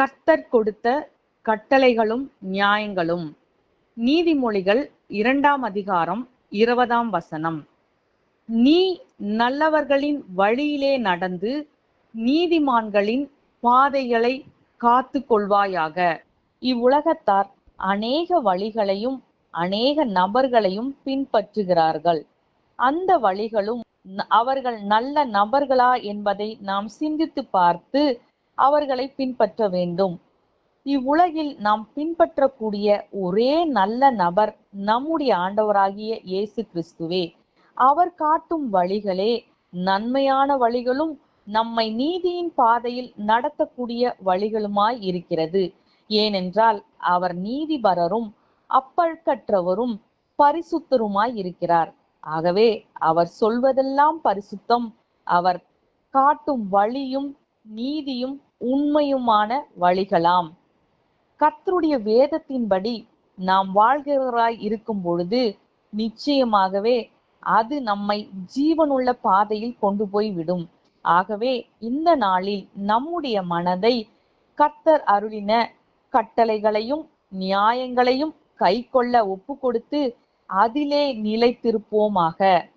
கர்த்தர் கொடுத்த கட்டளைகளும் நியாயங்களும். நீதிமொழிகள் இரண்டாம் அதிகாரம் இருபதாம் வசனம். நீ நல்லவர்களின் வழியிலே நடந்து நீதிமான்களின் பாதைகளை காத்து கொள்வாயாக. இவ்வுலகத்தார் அநேக வழிகளையும் அநேக நபர்களையும் பின்பற்றுகிறார்கள். அந்த வழிகளும் ந- அவர்கள் நல்ல நபர்களா என்பதை நாம் சிந்தித்து பார்த்து அவர்களை பின்பற்ற வேண்டும். இவ்வுலகில் நாம் பின்பற்றக்கூடிய ஒரே நல்ல நபர் நம்முடைய ஆண்டவராகிய இயேசு கிறிஸ்துவே. அவர் காட்டும் வழிகளே நன்மையான வழிகளும் நம்மை நீதியின் பாதையில் நடத்தக்கூடிய வழிகளுமாய் இருக்கிறது. ஏனென்றால் அவர் நீதிபரரும் அப்பழுக்கற்றவரும் பரிசுத்தருமாய் இருக்கிறார். ஆகவே அவர் சொல்வதெல்லாம் பரிசுத்தம். அவர் காட்டும் வழியும் நீதியும் உண்மையுமான வழிகளாம். கத்தருடைய வேதத்தின்படி நாம் வாழ்கிறவராய் இருக்கும் பொழுது நிச்சயமாகவே அது நம்மை ஜீவனுள்ள பாதையில் கொண்டு போய் விடும் ஆகவே இந்த நாளில் நம்முடைய மனதை கத்தர் அருளின கட்டளைகளையும் நியாயங்களையும் கைக்கொள்ள ஒப்பு கொடுத்து அதிலே நிலைத்திருப்போமாக.